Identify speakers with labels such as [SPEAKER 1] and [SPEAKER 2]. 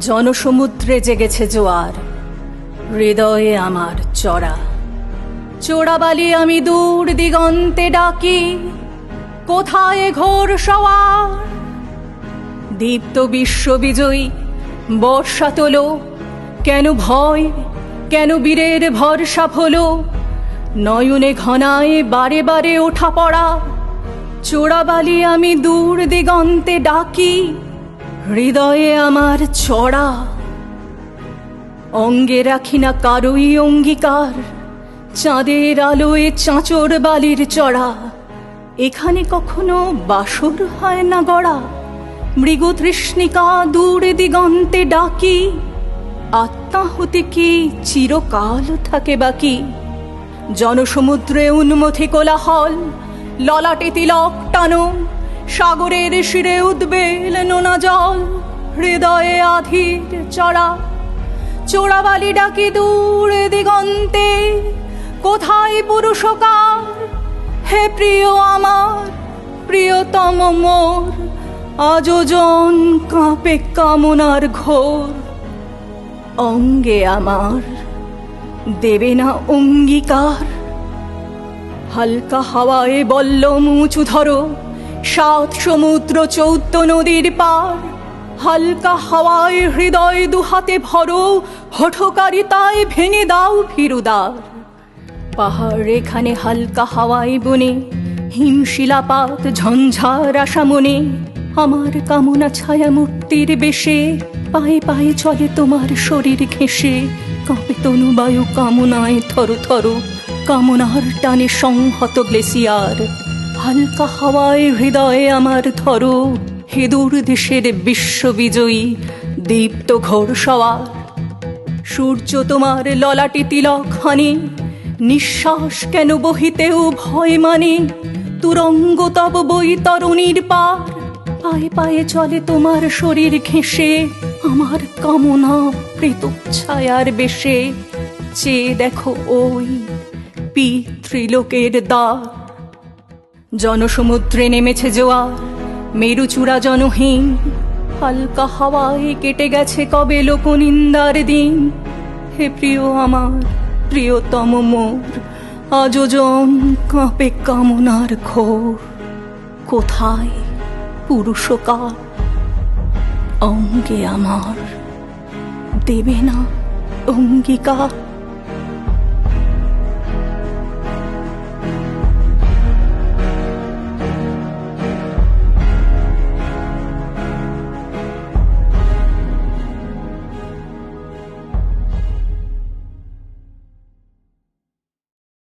[SPEAKER 1] জনসমুদ্রে জেগেছে জোয়ার। হৃদয়ে আমার চড়া। চোরাবালি আমি দূর দিগন্তে ডাকি। কোথায় ঘোর সওয়ার? দীপ্ত বিশ্ববিজয়ী বর্ষা তোলো। কেন ভয়? কেন বীরের ভরসা হলো নয়নে ঘনায় বারে বারে ওঠা পড়া। চোরাবালি আমি দূর দিগন্তে ডাকি। হৃদয়ে আমার চড়া অঙ্গে রাখি না কারোই অঙ্গীকার। চাঁদের আলোয় চাঁচর বালির চড়া। এখানে কখনো বাসর হয় না গড়া। মৃগতৃষ্ণিকা দূর দিগন্তে ডাকি। আত্মা হতে কি চিরকাল থাকে বাকি? জনসমুদ্রে উন্মথি কোলাহল, ললাটে তিলক টানো। সাগরের শিরে উদ্বেল নোনা জল, হৃদয়ে আধির চড়া। চোরাবালি ডাকি দূর দিগন্তে, কোথায় পুরুষকার? হে প্রিয় আমার, প্রিয়তম মোর আযোজন কাঁপে কামনার ঘোর। অঙ্গে আমার, দেবে না অঙ্গীকার। হালকা হাওয়ায় বলল মুচু ধরো। সাত সমুদ্র চৌদ্দ নদীর পার। হালকা হাওয়ায় হৃদয় দুহাতে ভরো, হঠকারিতায় ভেঙে দাও ফিরুদার। পাহাড় এখানে হালকা হাওয়ায় বনে, হিমশিলাপাত ঝঞ্ঝার আশা মনে আমার কামনা ছায়া মূর্তির বেশে, পায়ে পায়ে চলে তোমার শরীর ঘেঁষে। কাঁপে তনু বায়ু কামনায় থর থর কামনার টানে সংহত গ্লেসিয়ার। হালকা হাওয়ায় হৃদয়ে আমার ধরো। হেদুর দেশের বিশ্ববিজয়ী, দীপ্ত ঘোর সওয়ার সূর্য তোমার ললাটি তিলক হানি, নিঃশ্বাস কেন বহিতেও ভয় মানে? তুরঙ্গ তব বই তরুণীর পার। পায়ে পায়ে চলে তোমার শরীর ঘেঁষে, আমার কামনা প্রেত ছায়ার বেশে। চেয়ে দেখো ওই পিতৃলোকের দ্বার। জনসমুদ্রে নেমেছে জোয়ার, মেরুচূড়া জনহীন, হালকা হাওয়ায় কেটে গেছে কবে লোকনিন্দার দিন। হে প্রিয় আমার, প্রিয়তম মোর আযোজন কাঁপে কামনার ঘোর। কোথায় পুরুষকার? অঙ্গে আমার দেবে না অঙ্গীকার।